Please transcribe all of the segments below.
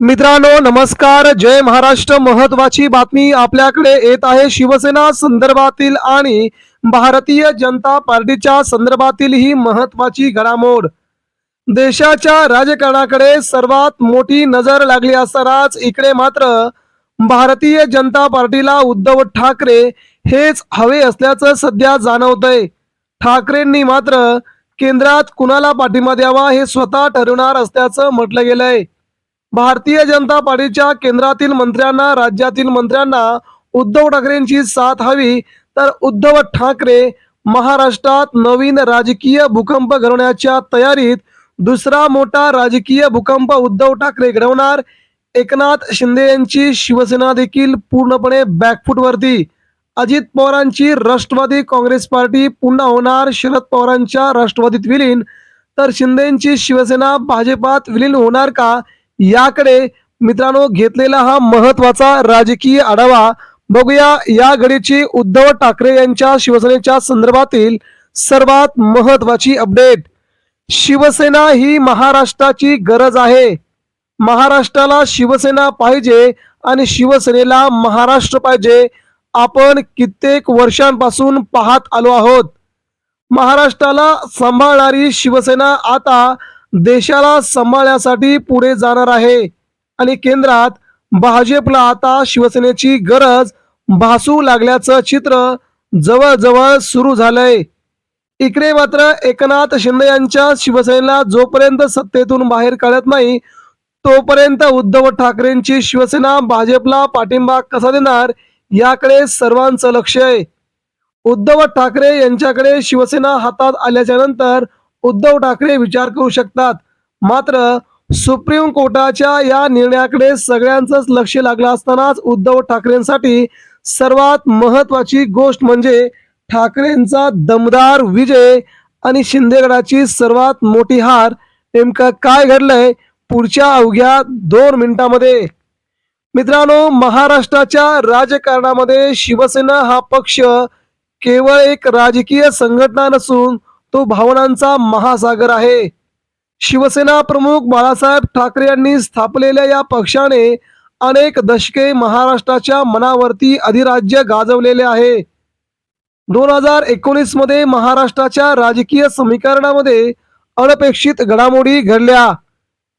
मित्रांनो नमस्कार. जय महाराष्ट्र. महत्वाची बातमी आपल्याकडे येत आहे. शिवसेना संदर्भातील आणि भारतीय जनता पार्टीच्या संदर्भातील ही महत्वाची घडामोड. देशाच्या राजकारणाकडे सर्वात मोठी नजर लागली असतानाच इकडे मात्र भारतीय जनता पार्टीला उद्धव ठाकरे हेच हवे असल्याचं सध्या जाणवतंय. ठाकरेंनी मात्र केंद्रात कुणाला पाठिंबा द्यावा हे स्वतः ठरवणार असल्याचं म्हटलं गेलंय. भारतीय जनता पार्टीच्या केंद्रातील मंत्र्यांना राज्यातील मंत्र्यांना उद्धव ठाकरेंची साथ हवी. तर उद्धव ठाकरे महाराष्ट्रात नवीन राजकीय भूकंप घडवण्याच्या तयारीत दुसरा मोठा राजकीय भूकंप उद्धव ठाकरे घडवणार. एकनाथ शिंदे यांची शिवसेना देखील पूर्णपणे बॅकफूटवरती. अजित पवारांची राष्ट्रवादी काँग्रेस पार्टी पुन्हा होणार शरद पवारांच्या राष्ट्रवादीत विलीन. तर शिंदेची शिवसेना भाजपात विलीन होणार का? याकडे मित्रांनो घेतलेला हा महत्त्वाचा राजकीय आढावा बघूया. या घडीची उद्धव ठाकरे यांच्या शिवसेनेच्या संदर्भातील सर्वात महत्वाची अपडेट शिवसेना ही महाराष्ट्राची गरज आहे. महाराष्ट्राला शिवसेना पाहिजे आणि शिवसेनेला महाराष्ट्र पाहिजे. आपण कित्येक वर्षांपासून पाहत आलो आहोत. महाराष्ट्राला सांभाळणारी शिवसेना आता देशाला सांभाळण्यासाठी पुढे जाणार आहे. आणि केंद्रात भाजपला आता शिवसेनेची गरज भासू लागल्याचं चित्र जवळजवळ सुरू झालंय. इकडे मात्र एकनाथ शिंदे यांच्या शिवसेनेला जोपर्यंत सत्तेतून बाहेर काढत नाही तोपर्यंत उद्धव ठाकरेंची शिवसेना भाजपला पाठिंबा कसा देणार याकडे सर्वांचं लक्ष आहे. उद्धव ठाकरे यांच्याकडे शिवसेना हातात आल्याच्यानंतर उद्धव ठाकरे विचार करू शकतात. मात्र सुप्रीम कोर्टाच्या या निर्णयाकडे सगळ्यांचंच लक्ष लागलं असतानाच उद्धव ठाकरेंसाठी सर्वात महत्वाची गोष्ट म्हणजे ठाकरेंचा दमदार विजय आणि शिंदेगडाची सर्वात मोठी हार. नेमकं काय घडलंय? पुढच्या अवघ्या दोन मिनिटांमध्ये. मित्रांनो महाराष्ट्राच्या राजकारणामध्ये शिवसेना हा पक्ष केवळ एक राजकीय संघटना नसून तो भावनांचा महासागर आहे. शिवसेना प्रमुख बाळासाहेब ठाकरे यांनी स्थापलेल्या या पक्षाने अनेक दशके महाराष्ट्राच्या मनावरती अधिराज्य गाजवलेले आहे. दोन हजार एकोणीसमध्ये महाराष्ट्राच्या राजकीय समीकरणामध्ये अनपेक्षित घडामोडी घडल्या.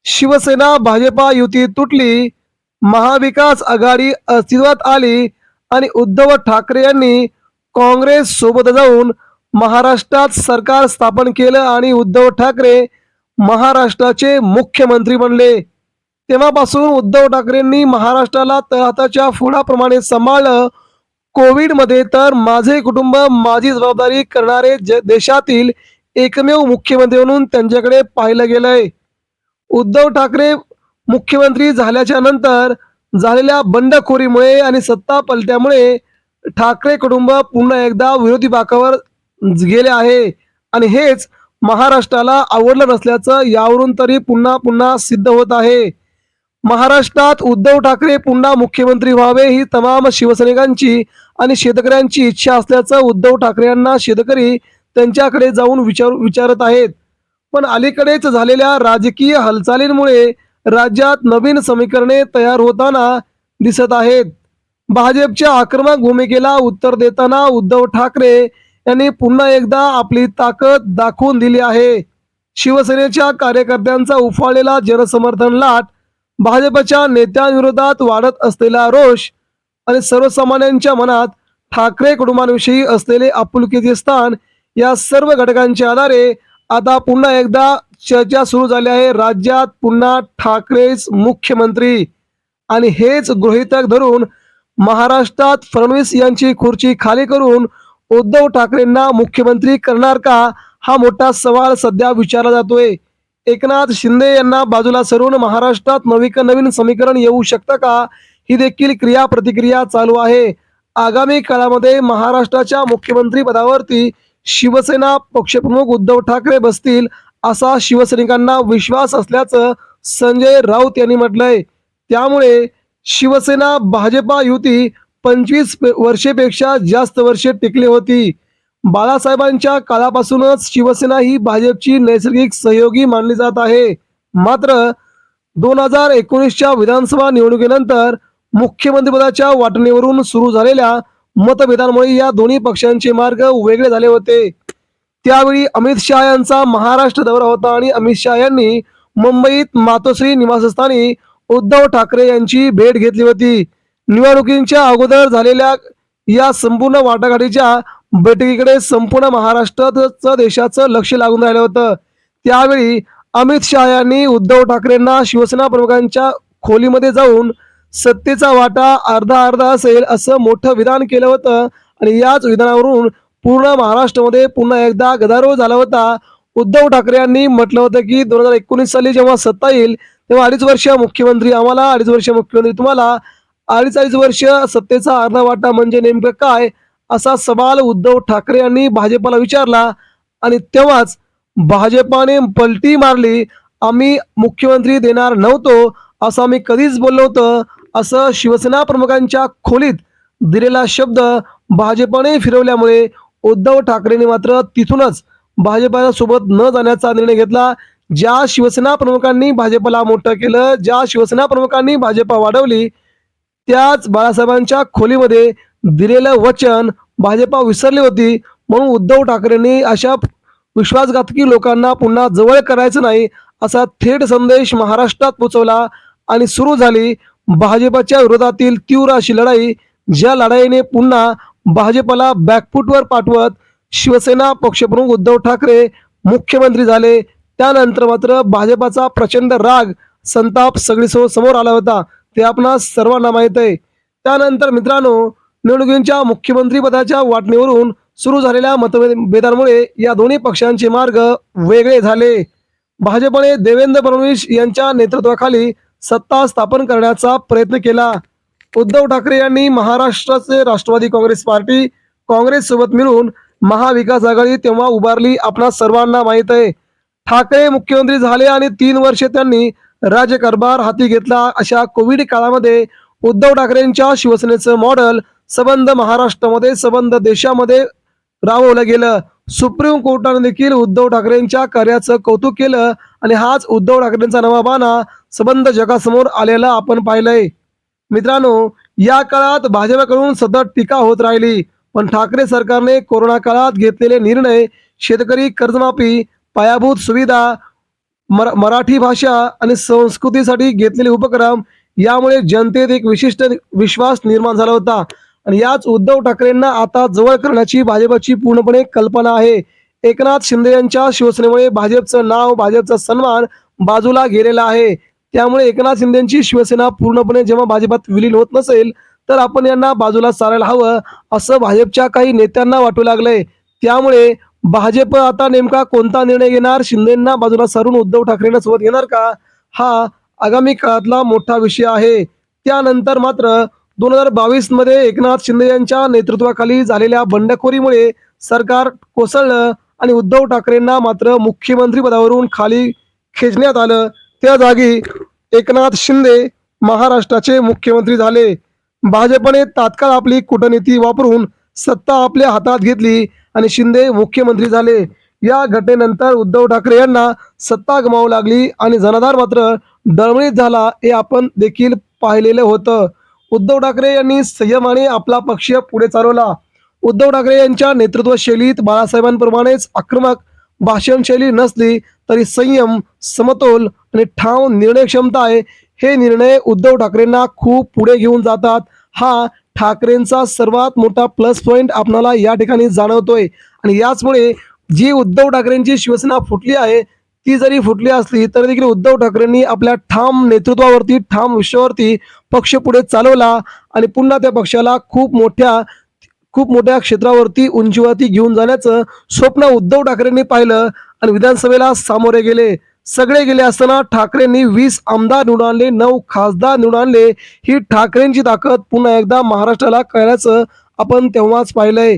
शिवसेना भाजपा युती तुटली महाविकास आघाडी अस्तित्वात आली आणि उद्धव ठाकरे यांनी काँग्रेस सोबत जाऊन महाराष्ट्रात सरकार स्थापन केलं आणि उद्धव ठाकरे महाराष्ट्राचे मुख्यमंत्री बनले. तेव्हापासून उद्धव ठाकरेंनी महाराष्ट्राला तळहाताच्या फुडाप्रमाणे सांभाळलं. कोविडमध्ये तर माझे कुटुंब माझी जबाबदारी करणारे ज- देशातील एकमेव मुख्यमंत्री म्हणून त्यांच्याकडे पाहिलं गेलंय. उद्धव ठाकरे मुख्यमंत्री झाल्याच्यानंतर झालेल्या बंडखोरीमुळे आणि सत्ता पलट्यामुळे ठाकरे कुटुंब पुन्हा एकदा विरोधी बाकावर गेले आहे. आणि हेच महाराष्ट्राला आवडलं नसल्याचं यावरून तरी पुन्हा पुन्हा सिद्ध होत आहे. महाराष्ट्रात उद्धव ठाकरे पुन्हा मुख्यमंत्री व्हावे ही तमाम शिवसैनिकांची आणि शेतकऱ्यांची इच्छा असल्याचं उद्धव ठाकरे यांना शेतकरी त्यांच्याकडे जाऊन विचार विचारत आहेत. पण अलीकडेच झालेल्या राजकीय हालचालींमुळे राज्यात नवीन समीकरणे तयार होताना दिसत आहेत. भाजपच्या आक्रमक भूमिकेला उत्तर देताना उद्धव ठाकरे यांनी पुन्हा एकदा आपली ताकद दाखवून दिली आहे. शिवसेनेच्या कार्यकर्त्यांचा उफाळलेला जनसमर्थन लाट भाजपच्या नेत्यांविरोधात वाढत असलेला रोष आणि सर्वसामान्यांच्या मनात ठाकरे कुटुंबांविषयी असलेले आपुलकीचे स्थान या सर्व घटकांच्या आधारे आता पुन्हा एकदा चर्चा सुरू झाली आहे. राज्यात पुन्हा ठाकरेच मुख्यमंत्री. आणि हेच गृहितक धरून महाराष्ट्रात फडणवीस यांची खुर्ची खाली करून उद्धव ठाकरेंना मुख्यमंत्री करणार का? हा मोठा सवाल सध्या विचारला जातोय. एकनाथ शिंदे यांना बाजूला सरून महाराष्ट्रात नवीन नवीन समीकरण येऊ शकतं का? ही देखील क्रिया प्रतिक्रिया चालू आहे. आगामी काळामध्ये महाराष्ट्राच्या मुख्यमंत्री पदावरती शिवसेना पक्षप्रमुख उद्धव ठाकरे बसतील असा शिवसैनिकांना विश्वास असल्याचं संजय राऊत यांनी म्हटलंय. त्यामुळे शिवसेना भाजपा युती पंचवीस वर्षेपेक्षा जास्त वर्षे टिकली होती. बाळासाहेबांच्या काळापासूनच शिवसेना ही भाजपची नैसर्गिक सहयोगी मानली जात आहे. मात्र दोन हजार एकोणीसच्या विधानसभा निवडणुकीनंतर मुख्यमंत्रीपदाच्या वाटणीवरून सुरू झालेल्या मतभेदांमुळे या दोन्ही पक्षांचे मार्ग वेगळे झाले होते. त्यावेळी अमित शहा यांचा महाराष्ट्र दौरा होता आणि अमित शहा यांनी मुंबईत मातोश्री निवासस्थानी उद्धव ठाकरे यांची भेट घेतली होती. निवडणुकींच्या अगोदर झालेल्या या संपूर्ण वाटाघाटीच्या बैठकीकडे संपूर्ण महाराष्ट्राचं देशाचं लक्ष लागून राहिलं होतं. त्यावेळी अमित शहा यांनी उद्धव ठाकरेंना शिवसेना प्रमुखांच्या खोलीमध्ये जाऊन सत्तेचा वाटा अर्धा अर्धा असेल असं मोठं विधान केलं होतं आणि याच विधानावरून पूर्ण महाराष्ट्रामध्ये पुन्हा एकदा गदारोळ झाला होता. उद्धव ठाकरे यांनी म्हटलं होतं की दोन हजार एकोणीस साली जेव्हा सत्ता येईल तेव्हा अडीच वर्ष मुख्यमंत्री आम्हाला अडीच वर्ष मुख्यमंत्री तुम्हाला अडीच अडीच वर्ष सत्तेचा अर्धा वाटा म्हणजे नेमकं काय? असा सवाल उद्धव ठाकरे यांनी भाजपला विचारला आणि तेव्हाच भाजपाने पलटी मारली आम्ही मुख्यमंत्री देणार नव्हतो असं आम्ही कधीच बोललो होतं असं शिवसेना प्रमुखांच्या खोलीत दिलेला शब्द भाजपाने फिरवल्यामुळे उद्धव ठाकरेंनी मात्र तिथूनच भाजपाच्या सोबत न जाण्याचा निर्णय घेतला. ज्या शिवसेना प्रमुखांनी भाजपला मोठं केलं ज्या शिवसेना प्रमुखांनी भाजपा वाढवली त्याच बाळासाहेबांच्या खोलीमध्ये दिलेलं वचन भाजपा विसरली होती. म्हणून उद्धव ठाकरेंनी अशा विश्वासघातकी लोकांना पुन्हा जवळ करायचं नाही असा थेट संदेश महाराष्ट्रात पोचवला आणि सुरू झाली भाजपाच्या विरोधातील तीव्र अशी लढाई ज्या लढाईने पुन्हा भाजपला बॅकफुटवर पाठवत शिवसेना पक्षप्रमुख उद्धव ठाकरे मुख्यमंत्री झाले. त्यानंतर मात्र भाजपाचा प्रचंड राग संताप सगळी समोर आला होता. ते आपणास सर्वांना माहीत आहे. त्यानंतर मित्रांनो निवडणुकींच्या मुख्यमंत्री पदाच्या वाटणीवरून सुरू झालेल्या मतभेदांमुळे या दोन्ही पक्षांचे मार्ग वेगळे झाले. भाजपने देवेंद्र फडणवीस यांच्या नेतृत्वाखाली सत्ता स्थापन करण्याचा प्रयत्न केला. उद्धव ठाकरे यांनी महाराष्ट्राचे राष्ट्रवादी काँग्रेस पार्टी काँग्रेस सोबत मिळून महाविकास आघाडी तेव्हा उभारली आपणा सर्वांना माहीत आहे. ठाकरे मुख्यमंत्री झाले आणि तीन वर्षे त्यांनी राजकारभार हाती घेतला अशा कोविड काळामध्ये उद्धव ठाकरेंच्या शिवसेनेचं मॉडेल सबंध महाराष्ट्रामध्ये सबंध देशामध्ये राबवलं गेलं. सुप्रीम कोर्टाने देखील उद्धव ठाकरेंच्या कार्याचं कौतुक केलं आणि हाच उद्धव ठाकरेंचा नवा बाना सबंध जगासमोर आलेला आपण पाहिलंय. मित्रांनो या काळात भाजपाकडून सतत टीका होत राहिली पण ठाकरे सरकारने कोरोना काळात घेतलेले निर्णय शेतकरी कर्जमाफी पायाभूत सुविधा मरा मराठी भाषा आणि संस्कृतीसाठी घेतलेले उपक्रम यामुळे जनतेत एक विशिष्ट विश्वास निर्माण झाला होता. आणि याच उद्धव ठाकरेंना आता जवळ करण्याची भाजपची पूर्णपणे कल्पना आहे. एकनाथ शिंदे यांच्या शिवसेनेमुळे भाजपचं नाव भाजपचा सन्मान बाजूला गेलेला आहे. त्यामुळे एकनाथ शिंदेची शिवसेना पूर्णपणे जेव्हा भाजपात विलीन होत नसेल तर आपण यांना बाजूला सारायला हवं असं भाजपच्या काही नेत्यांना वाटू लागलंय. त्यामुळे भाजप आता नेमका कोणता निर्णय घेणार? शिंदेंना बाजूला सरून उद्धव ठाकरेंना सोबत घेणार का? हा आगामी काळातला मोठा विषय आहे. त्यानंतर मात्र दोन हजार बावीसमध्ये एकनाथ शिंदे यांच्या नेतृत्वाखाली झालेल्या बंडखोरीमुळे सरकार कोसळलं आणि उद्धव ठाकरेंना मात्र मुख्यमंत्री पदावरून खाली खेचण्यात आलं. त्या जागी एकनाथ शिंदे महाराष्ट्राचे मुख्यमंत्री झाले. भाजपने तात्काळ आपली कूटनीती वापरून सत्ता आपल्या हातात घेतली. आणि शिंदे मुख्यमंत्री झाले. या घटनेनंतर उद्धव ठाकरे यांना सत्ता गमावू लागली आणि जनाधार मात्र दळमळीत झाला हे आपण देखील पाहिलेलं होतं. उद्धव ठाकरे यांनी संयमाने आपला पक्ष पुढे चालवला. उद्धव ठाकरे यांच्या नेतृत्व शैलीत बाळासाहेबांप्रमाणेच आक्रमक भाषण शैली नसली तरी संयम समतोल आणि ठाव निर्णय क्षमता आहे. हे निर्णय उद्धव ठाकरेंना खूप पुढे घेऊन जातात. हा ठाकरेंचा सर्वात मोठा प्लस पॉईंट आपणाला या ठिकाणी जाणवतोय. आणि याचमुळे जी उद्धव ठाकरेंची शिवसेना फुटली आहे ती जरी फुटली असली तरी देखील उद्धव ठाकरेंनी आपल्या ठाम नेतृत्वावरती ठाम विषयावरती पक्ष पुढे चालवला आणि पुन्हा त्या पक्षाला खूप मोठ्या खूप मोठ्या क्षेत्रावरती उंचीवरती घेऊन जाण्याचं स्वप्न उद्धव ठाकरेंनी पाहिलं आणि विधानसभेला सामोरे गेले. सगळे गेले असताना ठाकरेंनी वीस आमदार निवडून आणले नऊ खासदार निवडून आणले. ही ठाकरेंची ताकद पुन्हा एकदा महाराष्ट्राला कळल्याचं आपण तेव्हाच पाहिलंय.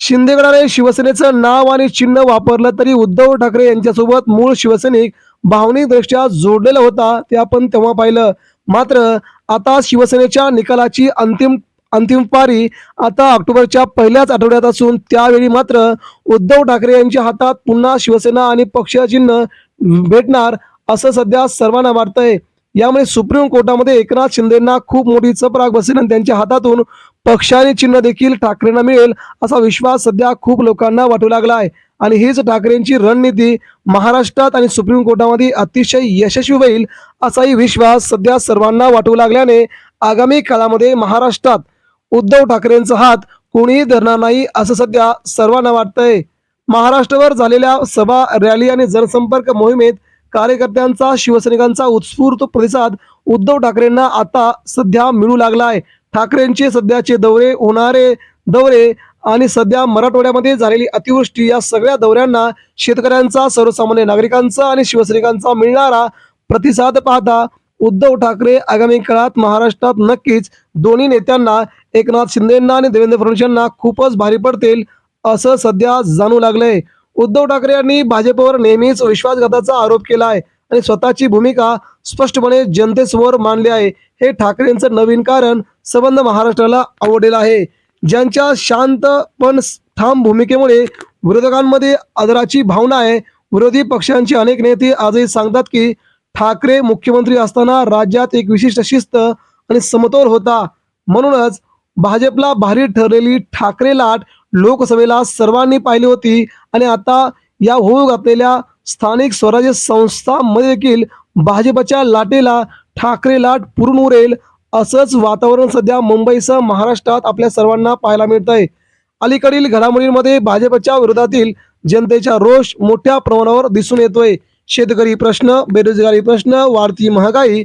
शिंदेगडाने शिवसेनेचं नाव आणि चिन्ह वापरलं तरी उद्धव ठाकरे यांच्यासोबत मूळ शिवसैनिक भावनिकदृष्ट्या जोडलेला होता ते आपण तेव्हा पाहिलं. मात्र आता शिवसेनेच्या निकालाची अंतिम अंतिम पारी आता ऑक्टोबरच्या पहिल्याच आठवड्यात असून त्यावेळी मात्र उद्धव ठाकरे यांच्या हातात पुन्हा शिवसेना आणि पक्ष चिन्ह भेटणार असं सध्या सर्वांना वाटतंय. यामुळे सुप्रीम कोर्टामध्ये एकनाथ शिंदेना खूप मोठी चपराक बसेल आणि त्यांच्या हातातून पक्षाने चिन्ह देखील ठाकरेंना मिळेल असा विश्वास सध्या खूप लोकांना वाटू लागला आहे आणि हीच ठाकरेंची रणनीती महाराष्ट्रात आणि सुप्रीम कोर्टामध्ये अतिशय यशस्वी होईल असाही विश्वास सध्या सर्वांना वाटू लागल्याने आगामी काळामध्ये महाराष्ट्रात उद्धव ठाकरेंचा हात कोणीही धरणार नाही असं सध्या सर्वांना वाटतंय. महाराष्ट्रावर झालेल्या सभा रॅली आणि जनसंपर्क मोहिमेत कार्यकर्त्यांचा शिवसैनिकांचा उत्स्फूर्त प्रतिसाद उद्धव ठाकरेंना आता सध्या मिळू लागला आहे ठाकरेंचे सध्याचे दौरे होणारे दौरे आणि सध्या मराठवाड्यामध्ये झालेली अतिवृष्टी या सगळ्या दौऱ्यांना शेतकऱ्यांचा सर्वसामान्य नागरिकांचा आणि शिवसैनिकांचा मिळणारा प्रतिसाद पाहता उद्धव ठाकरे आगामी काळात महाराष्ट्रात नक्कीच दोन्ही नेत्यांना एकनाथ शिंदेंना आणि देवेंद्र फडणवीस यांना खूपच भारी पडतील असं सध्या जाणू लागलंय. उद्धव ठाकरे यांनी भाजपवर नेहमीच विश्वासघाताचा आरोप केला आहे आणि स्वतःची भूमिका स्पष्टपणे जनतेसमोर मांडली आहे. हे ठाकरेंचं नवीन कारण संबंध महाराष्ट्राला आवडलेलं आहे. ज्यांच्या शांत पण ठाम भूमिकेमुळे विरोधकांमध्ये आदराची भावना आहे. विरोधी पक्षांचे अनेक नेते आजही सांगतात की ठाकरे मुख्यमंत्री असताना राज्यात एक विशिष्ट शिस्त आणि समतोल होता. म्हणूनच भाजपला भारी ठरलेली ठाकरे लाट लोकसभेला सर्वांनी पाहिली होती. आणि आता या होऊ घातलेल्या स्थानिक स्वराज्य संस्थांमध्ये देखील भाजपच्या लाटेला ठाकरे लाट पुरून उरेल असंच वातावरण सध्या मुंबईसह महाराष्ट्रात आपल्या सर्वांना पाहायला मिळत आहे अलीकडील घडामोडींमध्ये भाजपच्या विरोधातील जनतेचा रोष मोठ्या प्रमाणावर दिसून येतोय. शेतकरी प्रश्न बेरोजगारी प्रश्न वाढती महागाई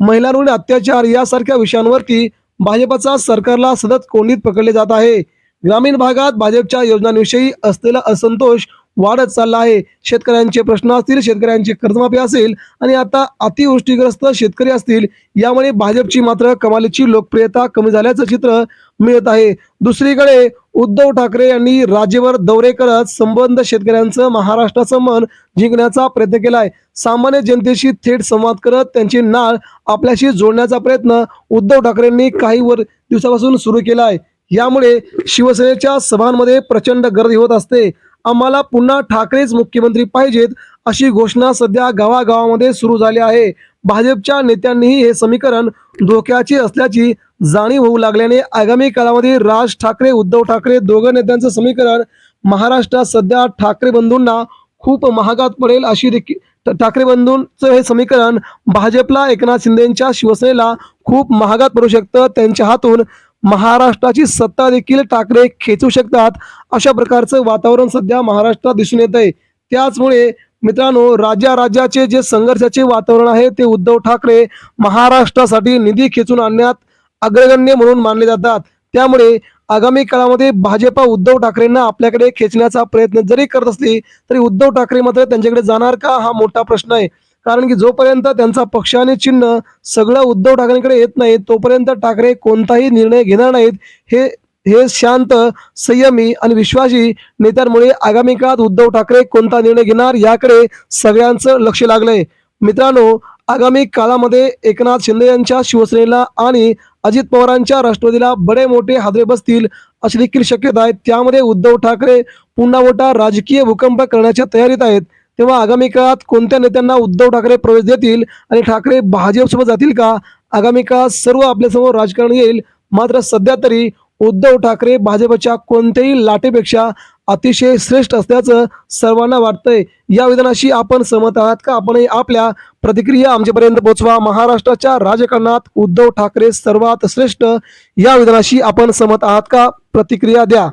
महिलांवरील अत्याचार यासारख्या विषयांवरती भाजपचा सरकारला सतत कोंडीत पकडले जात आहे. ग्रामीण भागात भाजपच्या योजनांविषयी असलेला असंतोष वाढत चालला आहे. शेतकऱ्यांचे प्रश्न असतील शेतकऱ्यांची कर्जमाफी असेल आणि आता अतिवृष्टीग्रस्त शेतकरी असतील यामुळे भाजपची मात्र कमालीची लोकप्रियता कमी झाल्याचं चित्र मिळत आहे. दुसरीकडे उद्धव ठाकरे यांनी राज्यभर दौरे करत संबंध शेतकऱ्यांचं महाराष्ट्राचं मन जिंकण्याचा प्रयत्न केलाय. सामान्य जनतेशी थेट संवाद करत त्यांची नाळ आपल्याशी जोडण्याचा प्रयत्न उद्धव ठाकरेंनी काही वर दिवसापासून सुरू केला आहे यामुळे शिवसेनेच्या सभांमध्ये प्रचंड गर्दी होत असते. आम्हाला पुन्हा ठाकरेच मुख्यमंत्री पाहिजेत अशी घोषणा सध्या गावागावामध्ये सुरू झाली आहे. भाजपच्या नेत्यांनीही हे समीकरण धोक्याचे असल्याची जाणीव होऊ लागल्याने आगामी काळामध्ये राज ठाकरे उद्धव ठाकरे दोघं नेत्यांचं समीकरण महाराष्ट्रात सध्या ठाकरे बंधूंना खूप महागात पडेल अशी देखील ठाकरे बंधूंचं हे समीकरण भाजपला एकनाथ शिंदेच्या शिवसेनेला खूप महागात पडू शकतं. त्यांच्या हातून महाराष्ट्राची सत्ता देखील ठाकरे खेचू शकतात अशा प्रकारचं वातावरण सध्या महाराष्ट्रात दिसून येत आहे त्याचमुळे मित्रांनो राज्या राज्याचे जे संघर्षाचे वातावरण आहे ते उद्धव ठाकरे महाराष्ट्रासाठी निधी खेचून आणण्यात अग्रगण्य म्हणून मानले जातात. त्यामुळे आगामी काळामध्ये भाजपा उद्धव ठाकरेंना आपल्याकडे खेचण्याचा प्रयत्न जरी करत असली तरी उद्धव ठाकरे मात्र त्यांच्याकडे जाणार का? हा मोठा प्रश्न आहे. कारण की जोपर्यंत त्यांचा पक्ष आणि चिन्ह सगळं उद्धव ठाकरेंकडे येत नाही तोपर्यंत ठाकरे कोणताही निर्णय घेणार नाहीत. हे हे शांत संयमी आणि विश्वासी नेत्यांमुळे आगामी काळात उद्धव ठाकरे कोणता निर्णय घेणार याकडे सगळ्यांचं लक्ष लागलंय. मित्रांनो आगामी काळामध्ये एकनाथ शिंदे यांच्या शिवसेनेला आणि अजित पवारांच्या राष्ट्रवादीला बडे मोठे हादरे बसतील अशी देखील शक्यता आहे. त्यामध्ये उद्धव ठाकरे पुन्हा मोठा राजकीय भूकंप करण्याच्या तयारीत आहेत. तेव्हा आगामी काळात कोणत्या नेत्यांना उद्धव ठाकरे प्रवेश देतील आणि ठाकरे भाजपसोबत जातील का? आगामी काळात सर्व आपल्यासमोर राजकारण येईल. मात्र सध्या तरी उद्धव ठाकरे भाजपच्या कोणत्याही लाटेपेक्षा अतिशय श्रेष्ठ असल्याचं सर्वांना वाटतंय. या विधानाशी आपण सहमत आहात का? आपणही आपल्या प्रतिक्रिया आमच्यापर्यंत पोहोचवा महाराष्ट्राच्या राजकारणात उद्धव ठाकरे सर्वात श्रेष्ठ या विधानाशी आपण सहमत आहात का? प्रतिक्रिया द्या.